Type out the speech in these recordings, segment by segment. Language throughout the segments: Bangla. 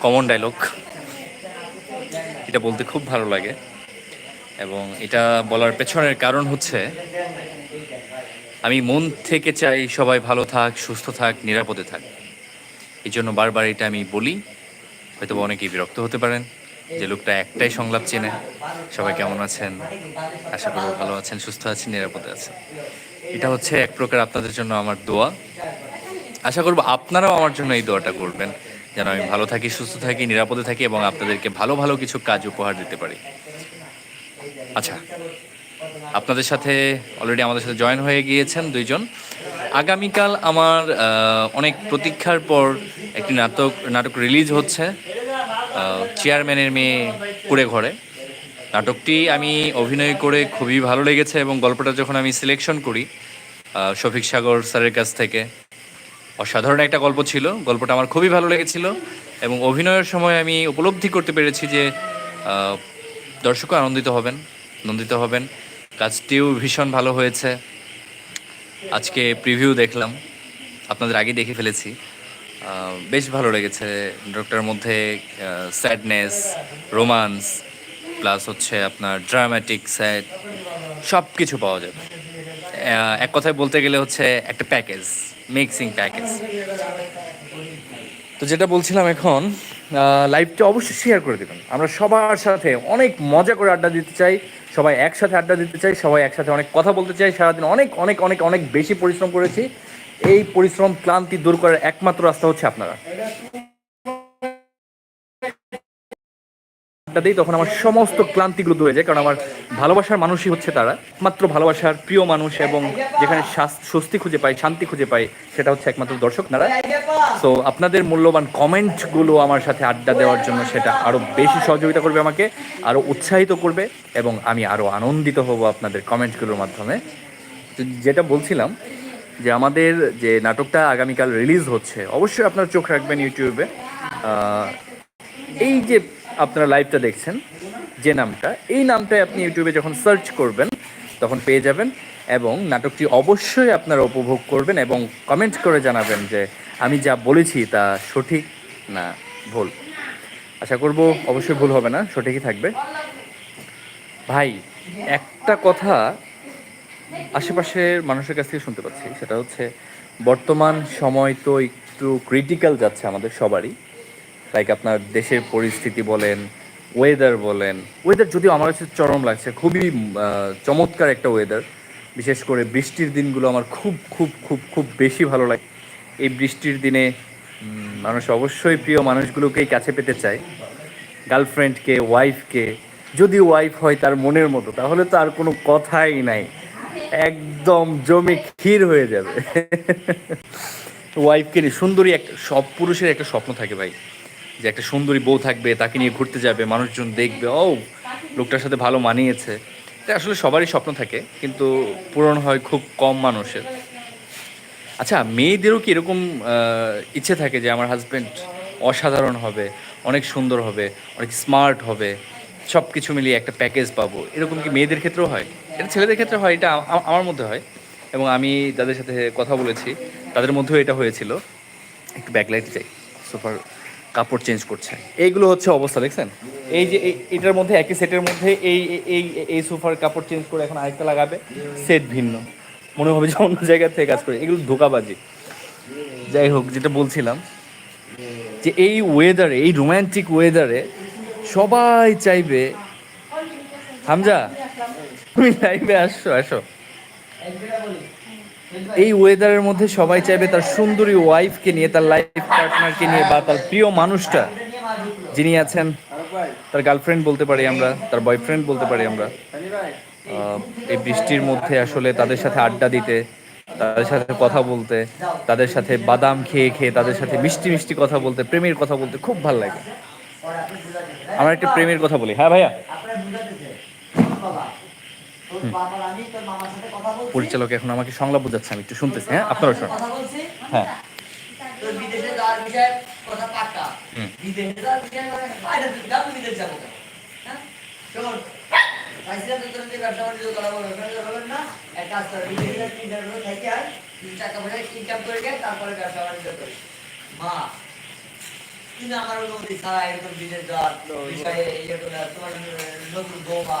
Common dialogue. এটা বলতে খুব ভালো লাগে। এবং এটা বলার পেছনের কারণ হচ্ছে, আমি মন থেকে চাই সবাই ভালো থাক, সুস্থ থাক, নিরাপদে থাক। এই জন্য বারবার এটা আমি বলি। হয়তো অনেকেই বিরক্ত হতে পারেন যে লোকটা একটাই সংলাপ চেনে। সবাই কেমন আছেন? আশা করি ভালো আছেন, সুস্থ আছেন, নিরাপদে আছেন। এটা হচ্ছে এক প্রকার আপনাদের জন্য আমার দোয়া। আশা করব আপনারাও আমার জন্য এই দোয়াটা করবেন। যেন আমি ভালো থাকি, সুস্থ থাকি, নিরাপদে থাকি এবং আপনাদেরকে ভালো ভালো কিছু কাজ উপহার দিতে পারি। আচ্ছা আপনাদের সাথে অলরেডি আমাদের সাথে জয়েন হয়ে গিয়েছেন দুইজন। আগামীকাল আমার অনেক প্রতীক্ষার পর একটি নাটক নাটক রিলিজ হচ্ছে চেয়ারম্যানের মেয়ে কুড়ে ঘরে। নাটকটি আমি অভিনয় করে খুবই ভালো লেগেছে এবং গল্পটা যখন আমি সিলেকশন করি শফিক সাগর স্যারের কাছ থেকে অসাধারণ একটা গল্প ছিল। গল্পটা আমার খুবই ভালো লেগেছিল এবং অভিনয়ের সময় আমি উপলব্ধি করতে পেরেছি যে দর্শকও আনন্দিত হবেন নন্দিত হবেন। কাজটিও ভীষণ ভালো হয়েছে। আজকে প্রিভিউ দেখলাম, আপনাদের আগে দেখে ফেলেছি। বেশ ভালো লেগেছে ডক্টরের মধ্যে স্যাডনেস রোমান্স প্লাস হচ্ছে আপনার ড্রামাটিক স্যাড সব কিছু পাওয়া যাবে। এক কথায় বলতে গেলে হচ্ছে একটা প্যাকেজ মিক্সিং প্যাকেজ তো যেটা বলছিলাম এখন লাইভটা অবশ্যই শেয়ার করে দেবেন। আমরা সবার সাথে অনেক মজা করে আড্ডা দিতে চাই, সবাই একসাথে আড্ডা দিতে চাই, সবাই একসাথে অনেক কথা বলতে চাই। সারাদিন অনেক অনেক অনেক অনেক বেশি পরিশ্রম করেছি। এই পরিশ্রম ক্লান্তি দূর করার একমাত্র রাস্তা হচ্ছে আপনারা। আড্ডা দিই, তখন আমার সমস্ত ক্লান্তিগুলো দূরে যায়, কারণ আমার ভালোবাসার মানুষই হচ্ছে তারা। মাত্র ভালোবাসার প্রিয় মানুষ এবং যেখানে স্বস্তি খুঁজে পায় শান্তি খুঁজে পায় সেটা হচ্ছে একমাত্র দর্শক নারা। সো আপনাদের মূল্যবান কমেন্টগুলো আমার সাথে আড্ডা দেওয়ার জন্য সেটা আরও বেশি সহযোগিতা করবে আমাকে আরও উৎসাহিত করবে এবং আমি আরও আনন্দিত হব আপনাদের কমেন্টগুলোর মাধ্যমে। যেটা বলছিলাম, যে আমাদের যে নাটকটা আগামীকাল রিলিজ হচ্ছে, অবশ্যই আপনারা চোখ রাখবেন ইউটিউবে। এই যে আপনারা লাইভটা দেখছেন, যে নামটা, এই নামটাই আপনি ইউটিউবে যখন সার্চ করবেন, তখন পেয়ে যাবেন এবং নাটকটি অবশ্যই আপনারা উপভোগ করবেন এবং কমেন্ট করে জানাবেন যে আমি যা বলেছি তা সঠিক না ভুল। আশা করব অবশ্যই ভুল হবে না, সঠিকই থাকবে। ভাই, একটা কথা আশেপাশের মানুষের কাছ থেকে শুনতে পাচ্ছি, সেটা হচ্ছে বর্তমান সময় তো একটু ক্রিটিক্যাল যাচ্ছে আমাদের সবারই। লাইক আপনার দেশের পরিস্থিতি বলেন ওয়েদার বলেন ওয়েদার যদিও আমার কাছে চরম লাগছে, খুবই চমৎকার একটা ওয়েদার বিশেষ করে বৃষ্টির দিনগুলো আমার খুব খুব খুব খুব বেশি ভালো লাগে। এই বৃষ্টির দিনে মানুষ অবশ্যই প্রিয় মানুষগুলোকেই কাছে পেতে চায়। গার্লফ্রেন্ডকে ওয়াইফকে যদি ওয়াইফ হয় তার মনের মতো, তাহলে তো আর কোনো কথাই নাই। একদম জমে ক্ষীর হয়ে যাবে। ওয়াইফকে সুন্দরী একটা, সব পুরুষের একটা স্বপ্ন থাকে ভাই। যে একটা সুন্দরী বউ থাকবে, তাকে নিয়ে ঘুরতে যাবে, মানুষজন দেখবে, ও, লোকটার সাথে ভালো মানিয়েছে। এটা আসলে সবারই স্বপ্ন থাকে, কিন্তু পূরণ হয় খুব কম মানুষের। আচ্ছা মেয়েদেরও কি এরকম ইচ্ছে থাকে যে আমার হাজব্যান্ড অসাধারণ হবে, অনেক সুন্দর হবে, অনেক স্মার্ট হবে সব কিছু মিলিয়ে একটা প্যাকেজ পাবো? এরকম কি মেয়েদের ক্ষেত্রেও হয়? এটা ছেলেদের ক্ষেত্রে হয়, এটা আমার মধ্যে হয়। এবং আমি যাদের সাথে কথা বলেছি, তাদের মধ্যেও এটা হয়েছিল। একটু ব্যাকলাইট চাই সুপার কাপড় চেঞ্জ করছে। এইগুলো হচ্ছে অবস্থা, দেখছেন? এই যে এটার মধ্যে, একই সেটের মধ্যে এই এই- এই সোফার কাপড় চেঞ্জ করে এখন আরেকটা লাগাবে। সেট ভিন্ন। মনে হবে যে অন্য জায়গা থেকে কাজ করে। এগুলো ধোকাবাজি। যাই হোক, যেটা বলছিলাম, যে এই ওয়েদারে এই রোম্যান্টিক ওয়েদারে সবাই চাইবে হামজা, তুমি লাইভে আসো আসো। এই ওয়েদারের মধ্যে সবাই চাইবে তার সুন্দরী ওয়াইফকে নিয়ে, তার লাইফ পার্টনারকে নিয়ে বা তার প্রিয় মানুষটা যিনি আছেন, তার গার্লফ্রেন্ড বলতে পারি আমরা, তার বয়ফ্রেন্ড বলতে পারি আমরা। এই বৃষ্টির মধ্যে আসলে তাদের সাথে আড্ডা দিতে, তাদের সাথে কথা বলতে, তাদের সাথে বাদাম খেয়ে খেয়ে, তাদের সাথে মিষ্টি মিষ্টি কথা বলতে, প্রেমের কথা বলতে খুব ভালো লাগে। আমার একটা প্রেমের কথা বলি। হ্যাঁ ভাইয়া? পরিচালক এখন আমাকে সংলাপ বোঝাচ্ছে আমি একটু শুনতেছি হ্যাঁ? আপনারা শোনেন। হ্যাঁ। মা আমার অনুমতি ছাড়া এরকম বিদেশ যাওয়ার বিষয়ে ইয়ে তোমার নতুন বৌমা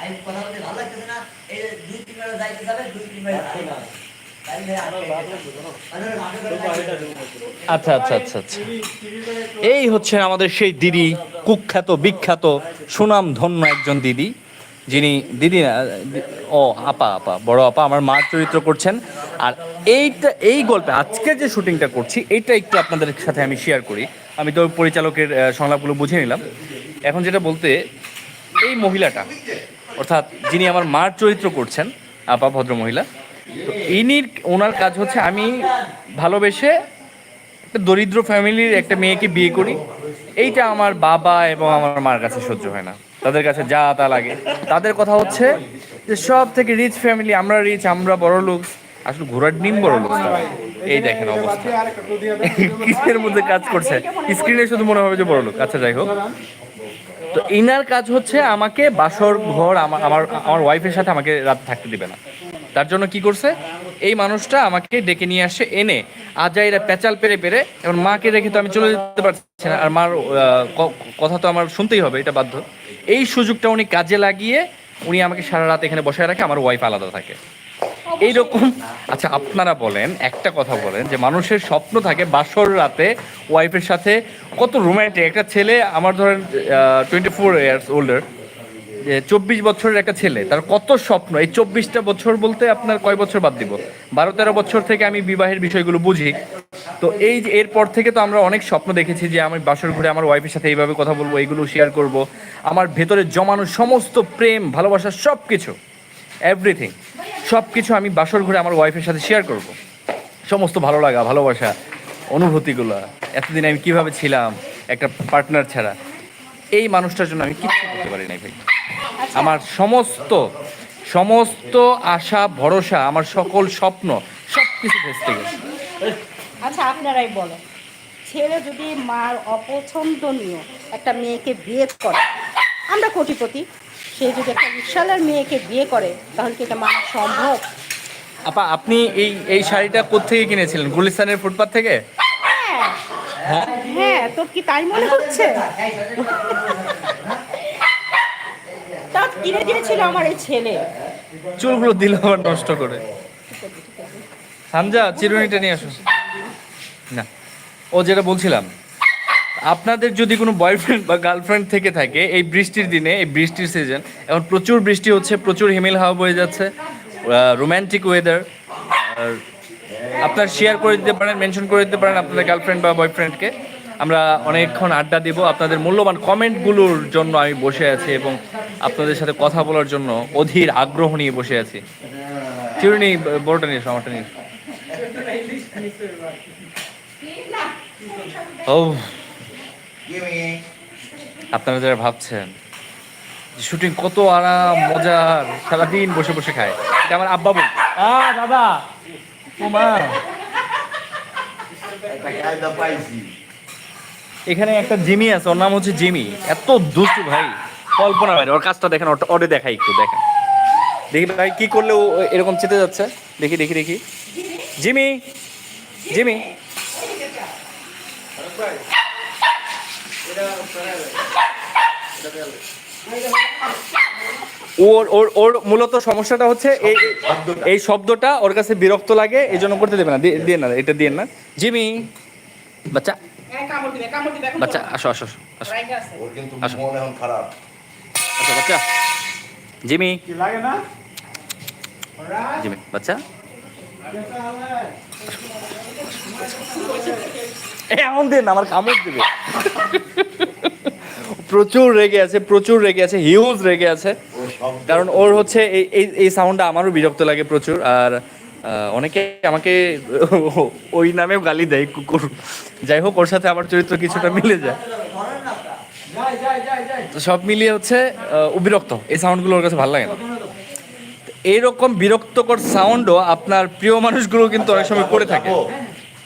আমি কথা বলতে ভালো লাগতেছে না। এই দুই তিন বেলা যাইতে যাবে দুই তিন বেলা ভালো করে যাইতে আচ্ছা আচ্ছা আচ্ছা। আচ্ছা এই হচ্ছে আমাদের সেই দিদি কুখ্যাত বিখ্যাত সুনাম ধন্য একজন দিদি। যিনি দিদি না ও আপা আপা বড় আপা আমার মার চরিত্র করছেন। আর এইটা এই গল্পে আজকে যে শুটিংটা করছি এইটা একটু আপনাদের সাথে আমি শেয়ার করি। আমি তো পরিচালকের সংলাপগুলো বুঝে নিলাম। এখন যেটা বলতে এই মহিলাটা অর্থাৎ যিনি আমার মার চরিত্র করছেন, আপা ভদ্র মহিলা তো ইনির ওনার কাজ হচ্ছে আমি ভালোবেসে একটা দরিদ্র ফ্যামিলির একটা মেয়েকে বিয়ে করি। এইটা আমার বাবা এবং আমার মার কাছে সহ্য হয় না। তাদের কাছে যা তা লাগে। তাদের কথা হচ্ছে যে সব থেকে রিচ ফ্যামিলি আমরা রিচ আমরা বড় লোক, আসলে ঘোড়ার ডিম বড় লোক এই দেখেন অবস্থা। কিসের মধ্যে কাজ করছে? স্ক্রিনে শুধু মনে হবে যে বড় লোক। আচ্ছা যাই হোক। তো ইনার কাজ হচ্ছে আমাকে বাসর ঘর আমার আমার আমার ওয়াইফের সাথে আমাকে রাত থাকতে দিবে না। তার জন্য কি করছে? এই মানুষটা আমাকে ডেকে নিয়ে আসে, এনে আজাইরা পেঁচাল পেরে পেরে এখন মাকে রেখে তো আমি চলে যেতে পারছি না। আর মার কথা তো আমার শুনতেই হবে, এটা বাধ্য। এই সুযোগটা উনি কাজে লাগিয়ে উনি আমাকে সারা রাত এখানে বসায় রাখে, আমার ওয়াইফ আলাদা থাকে। এইরকম। আচ্ছা আপনারা বলেন, একটা কথা বলেন, যে মানুষের স্বপ্ন থাকে বাসর রাতে ওয়াইফের সাথে। কত রোম্যান্টিক একটা ছেলে, আমার ধরেন টোয়েন্টি ফোর ইয়ার্স ওল্ডার যে চব্বিশ বছরের একটা ছেলে, তার কত স্বপ্ন? এই চব্বিশটা বছর বলতে আপনার কয় বছর বাদ দিব? বারো তেরো বছর থেকে আমি বিবাহের বিষয়গুলো বুঝি। তো এই যে, এরপর থেকে তো আমরা অনেক স্বপ্ন দেখেছি যে আমি বাসর ঘুরে আমার ওয়াইফের সাথে এইভাবে কথা বলব এইগুলো শেয়ার করব। আমার ভেতরে জমানো সমস্ত প্রেম, ভালোবাসা সব কিছু এভরিথিং সব কিছু আমি বাসর ঘুরে আমার ওয়াইফের সাথে শেয়ার করব। সমস্ত ভালো লাগা ভালোবাসা অনুভূতিগুলো এতদিন আমি কীভাবে ছিলাম একটা পার্টনার ছাড়া এই মানুষটার জন্য আমি কিচ্ছু করতে পারি নাই ভাই। আমার সমস্ত সমস্ত আশা ভরসা আমার সকল স্বপ্ন সব কিছু ভেস্তে গেছে। আচ্ছা আপনারাই বলেন ছেলে যদি মার অপছন্দনীয় একটা মেয়েকে বিয়ে করে আমরা কোটিপতি সে যদি একটা বিশালের মেয়েকে বিয়ে করে তাহলে কি এটা মানা সম্ভব? আপা আপনি এই এই শাড়িটা কোত্থেকে কিনেছিলেন? গুলিস্তানের ফুটপাথ থেকে? হ্যাঁ। হ্যাঁ। তোর কি তাই মনে হচ্ছে? তা কিনে দিয়েছিল আমার এই ছেলে। চুলগুলো দিল আবার নষ্ট করে। হামজা চিরুনিটা নিয়ে আসো না ও যেটা বলছিলাম আপনাদের যদি কোনো বয়ফ্রেন্ড বা গার্লফ্রেন্ড থেকে থাকে এই বৃষ্টির দিনে এই বৃষ্টির সিজন এখন প্রচুর বৃষ্টি হচ্ছে প্রচুর হিমেল হাওয়া বয়ে যাচ্ছে রোম্যান্টিক ওয়েদার আর আপনার শেয়ার করে দিতে পারেন মেনশন করে দিতে পারেন আপনাদের গার্লফ্রেন্ড বা বয়ফ্রেন্ডকে আমরা অনেকক্ষণ আড্ডা দিব আপনাদের মূল্যবান কমেন্টগুলোর জন্য আমি বসে আছি এবং আপনাদের সাথে কথা বলার জন্য অধীর আগ্রহ নিয়ে বসে আছি চিরুনি বড়টা নিয়ে আমারটা নিয়ে ও আপনারা যারা ভাবছেন শুটিং কত আরাম মজার সারাদিন বসে বসে খায় এটা আমার আব্বা বল আ দাদা। মা। এখানে একটা জিমি আছে ওর নাম হচ্ছে জিমি। এত দুষ্টু ভাই কল্পনা ভাই ওর কাজটা দেখেন ওটা ওরে দেখাই একটু দেখেন। দেখি ভাই কি করলে ও এরকম চেতে যাচ্ছে? দেখি দেখি দেখি। Jimmy Jimmy. ওর ওর ওর মূলত সমস্যাটা হচ্ছে এই এই শব্দটা ওর কাছে বিরক্ত লাগে এই জন্য করতে দেবে না দিয়ে দিয়ে না এটা দিয়ে না। জিমি বাচ্চা। বাচ্চা আসো আসো আসো আসো। ওর আসো। মন এখন খারাপ। আসো বাচ্চা। জিমি। জিমি বাচ্চা। এমন দিন আমার কামড় দেবে। প্রচুর রেগে আছে, প্রচুর রেগে আছে হিউজ রেগে আছে। কারণ ওর হচ্ছে এই এই সাউন্ডটা আমারও বিরক্ত লাগে প্রচুর, আর অনেকে আমাকে ওই নামেও গালি দেয় কুকুর। যাই হোক, ওর সাথে আমার চরিত্র কিছুটা মিলে যায়। তো সব মিলিয়ে হচ্ছে ও বিরক্ত, এই সাউন্ডগুলো ওর কাছে ভালো লাগে না। এইরকম বিরক্তকর সাউন্ডও আপনার প্রিয় মানুষগুলো কিন্তু অনেক সময় করে থাকে।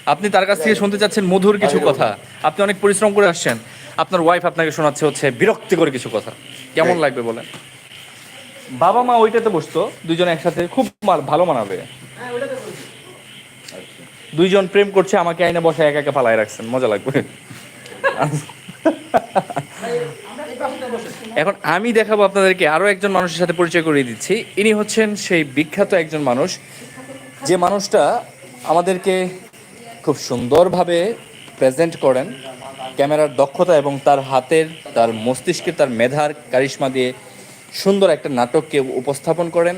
আপনি তার কাছ থেকে শুনতে চাচ্ছেন মধুর কিছু কথা। আপনি অনেক পরিশ্রম করে আসছেন। আপনার ওয়াইফ আপনাকে শোনাচ্ছে হচ্ছে বিরক্তিকর কিছু কথা। কেমন লাগবে বলেন? বাবা মা ওইটাতে বসতো দুইজন একসাথে খুব ভালো মানাবে। দুইজন প্রেম করছে আমাকে আইনে বসে একা একা পালায় রাখছেন মজা লাগবে। এখন আমি দেখাবো আপনাদেরকে আরও একজন মানুষের সাথে পরিচয় করিয়ে দিচ্ছি। ইনি হচ্ছেন সেই বিখ্যাত একজন মানুষ। যে মানুষটা আমাদেরকে খুব সুন্দরভাবে প্রেজেন্ট করেন। ক্যামেরার দক্ষতা এবং তার হাতের, তার মস্তিষ্কে তার মেধার কারিশমা দিয়ে সুন্দর একটা নাটককে উপস্থাপন করেন।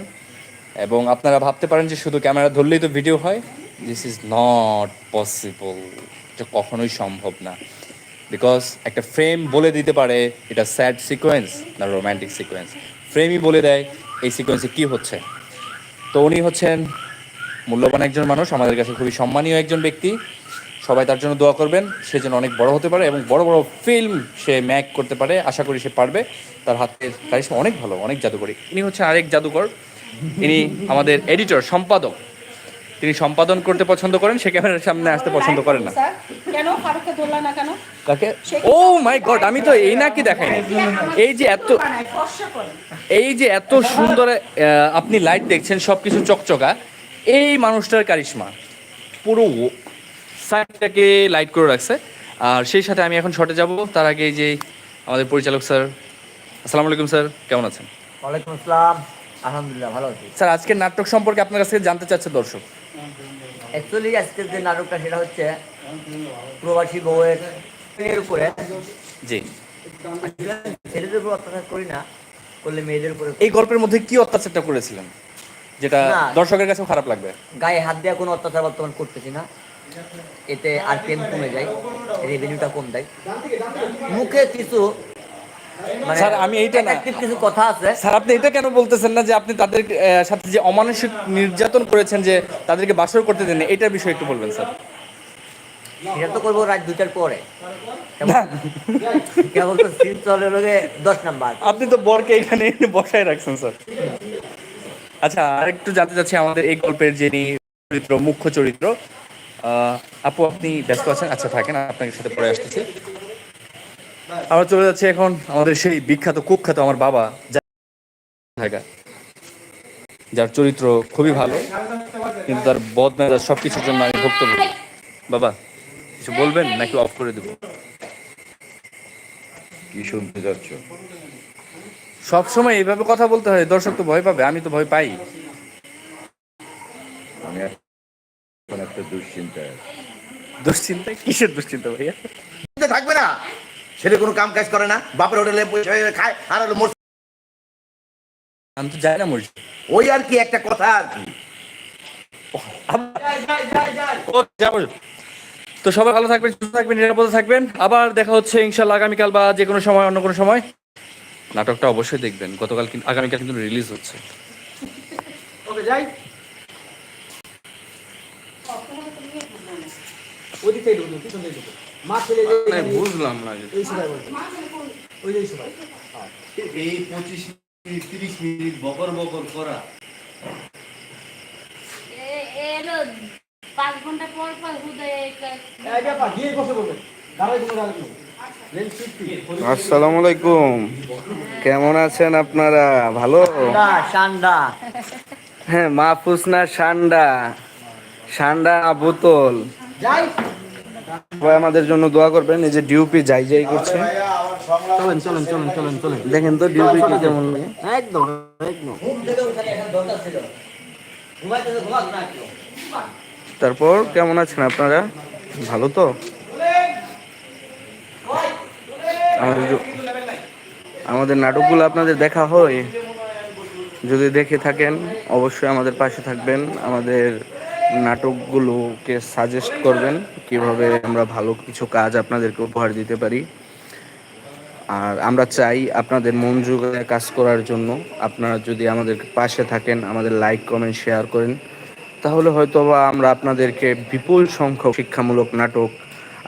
এবং আপনারা ভাবতে পারেন যে শুধু ক্যামেরা ধরলেই তো ভিডিও হয়। দিস ইজ নট পসিবল এটা কখনোই সম্ভব না। বিকজ একটা ফ্রেম বলে দিতে পারে, এটা স্যাড সিকোয়েন্স না রোম্যান্টিক সিকোয়েন্স ফ্রেমই বলে দেয়, এই সিকোয়েন্সে কি হচ্ছে? তো উনি হচ্ছেন মূল্যবান একজন মানুষ আমাদের কাছে খুবই সম্মানীয় একজন ব্যক্তি। সবাই তার জন্য দোয়া করবেন সে যেন অনেক বড় হতে পারে এবং বড় বড় ফিল্ম সে ম্যাক করতে পারে আশা করি সে পারবে। তার হাতের কারিশমা অনেক ভালো অনেক জাদুকরী। ইনি হচ্ছে আরেক জাদুকর ইনি আমাদের এডিটর সম্পাদক। তিনি সম্পাদন করতে পছন্দ করেন সে ক্যামেরার সামনে আসতে পছন্দ করেন না। কেন ফারুককে ধরলা না কেন? কাকে? ও মাই গড আমি তো এই নাকি দেখাই এই যে এত। এই যে এত সুন্দর আপনি লাইট দেখছেন সবকিছু চকচকা। এই মানুষটার কারিশমা। পুরো সাইডটাকে লাইট করে রাখছে। আর সেই সাথে আমি এখন শটে যাব। তার আগে যে আমাদের পরিচালক স্যার। আসসালামু আলাইকুম স্যার। কেমন আছেন? ওয়ালাইকুম আসসালাম। আলহামদুলিল্লাহ ভালো আছি। স্যার আজকের নাটক সম্পর্কে আপনার কাছে জানতে চাচ্ছে দর্শক। অ্যাকচুয়ালি আজকের যে নাটকটা সেটা হচ্ছে প্রবাসী বউয়ের মেয়ের উপরে। জি। ছেলেদের উপর অত্যাচার করি না করলে মেয়েদের উপরে এই গল্পের মধ্যে কি অত্যাচারটা করেছিলেন? যেটা দর্শকের কাছেও খারাপ লাগবে। গায়ে হাত দেওয়া কোনো অত্যাচার বর্তমান করতেছি না। এতে আর প্রেম কমে যায় রেভিনিউটা কম দেয়। মুখে কিছু মানে স্যার, আমি এইটা না- কিছু কথা আছে। স্যার আপনি এটা কেন বলতেছেন না যে আপনি তাদের সাথে যে অমানসিক নির্যাতন করেছেন যে তাদেরকে বাসর করতে দেন এটার বিষয়ে একটু বলবেন স্যার। সেটা তো করব রাত দুইটার পরে। কেবল- তো চলে দশ নাম্বার। আপনি তো বরকে এখানে বসায় রাখছেন স্যার। আচ্ছা আরেকটু জানতে চাচ্ছি আমাদের এই গল্পের যিনি চরিত্র, মুখ্য চরিত্র আপু, আপনি ব্যস্ত আছেন? আচ্ছা থাকেন, আপনার সাথে পরে আসতেছি। আমরা চলে যাচ্ছি এখন আমাদের সেই বিখ্যাত, কুখ্যাত আমার বাবা, যার চরিত্র খুবই ভালো, কিন্তু তার বদ মেজাজ সব কিছুর জন্য আমি ভুক্তভোগী। বাবা, কিছু বলবেন নাকি অফ করে দেবো? কি শুনতে যাচ্ছ সব সময় এইভাবে কথা বলতে হয় দর্শক তো ভয় পাবে আমি তো ভয় পাই। আমি এখন একটা দুশ্চিন্তায় দুশ্চিন্তা? কিসের দুশ্চিন্তা ভাইয়া? থাকবে না। ছেলে কোনো কাম কাজ করে না বাপের হোটেলে খায় আর হলো মোর- আমি তো যাই না মসজিদ। ওই আর কি একটা কথা আর কি। তো সবাই ভালো থাকবেন সুস্থ থাকবেন নিরাপদে থাকবেন। আবার দেখা হচ্ছে ইনশাল্লাহ আগামীকাল বা যে কোনো সময় অন্য কোনো সময়। নাটকটা অবশ্যই দেখবেন। গতকাল কিন্তু আগামীকাল কিন্তু রিলিজ হচ্ছে। বুঝলাম না এই পঁচিশ মিনিট তিরিশ মিনিট বকর বকর করা। এ- এলো পাঁচ ঘণ্টা পর পর হুদয় আসসালামু আলাইকুম। কেমন আছেন আপনারা? ভালো? হ্যাঁ মাহফুজ না সান্ডা? সান্ডা না বোতল সবাই আমাদের জন্য দোয়া করবেন এই যে ডিউপি যাই যাই করছে। চলেন চলেন চলেন চলেন চলেন। দেখেন তো ডিউপি কি কেমন লাগে। একদম একদম। তারপর কেমন আছেন আপনারা? ভালো তো? আমাদের নাটকগুলো আপনাদের দেখা হয়। যদি দেখে থাকেন, অবশ্যই আমাদের পাশে থাকবেন। আমাদের নাটকগুলোকে সাজেস্ট করবেন, কীভাবে আমরা ভালো কিছু কাজ আপনাদেরকে উপহার দিতে পারি। আর আমরা চাই আপনাদের মন জোগায় কাজ করার জন্য। আপনারা যদি আমাদের পাশে থাকেন, আমাদের লাইক কমেন্ট শেয়ার করেন, তাহলে হয়তো বা আমরা আপনাদেরকে বিপুল সংখ্যক শিক্ষামূলক নাটক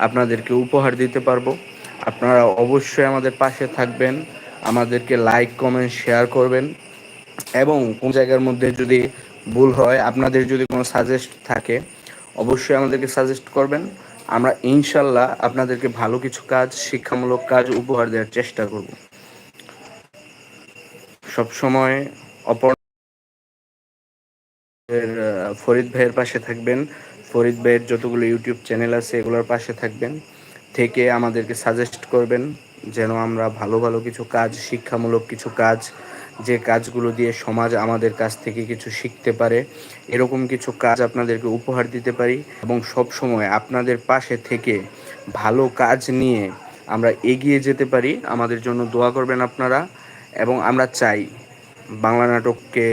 আপনাদেরকে উপহার দিতে পারব। আপনারা অবশ্যই আমাদের পাশে থাকবেন, আমাদেরকে লাইক কমেন্ট শেয়ার করবেন এবং কোন জায়গার মধ্যে যদি ভুল হয়, আপনাদের যদি কোনো সাজেস্ট থাকে, অবশ্যই আমাদেরকে সাজেস্ট করবেন। আমরা ইনশাল্লাহ আপনাদেরকে ভালো কিছু কাজ, শিক্ষামূলক কাজ উপহার দেওয়ার চেষ্টা করব। সবসময় অপর ফরিদ ভাইয়ের পাশে থাকবেন। ফরিদ ভাইয়ের যতগুলো ইউটিউব চ্যানেল আছে, এগুলোর পাশে থাকবেন। থেকে আমাদেরকে সাজেস্ট করবেন যেন আমরা ভালো ভালো কিছু কাজ, শিক্ষামূলক কিছু কাজ, যে কাজগুলো দিয়ে সমাজ আমাদের কাছ থেকে কিছু শিখতে পারে, এরকম কিছু কাজ আপনাদেরকে উপহার দিতে পারি এবং সব সময় আপনাদের পাশে থেকে ভালো কাজ নিয়ে আমরা এগিয়ে যেতে পারি। আমাদের জন্য দোয়া করবেন আপনারা এবং আমরা চাই বাংলা নাটককে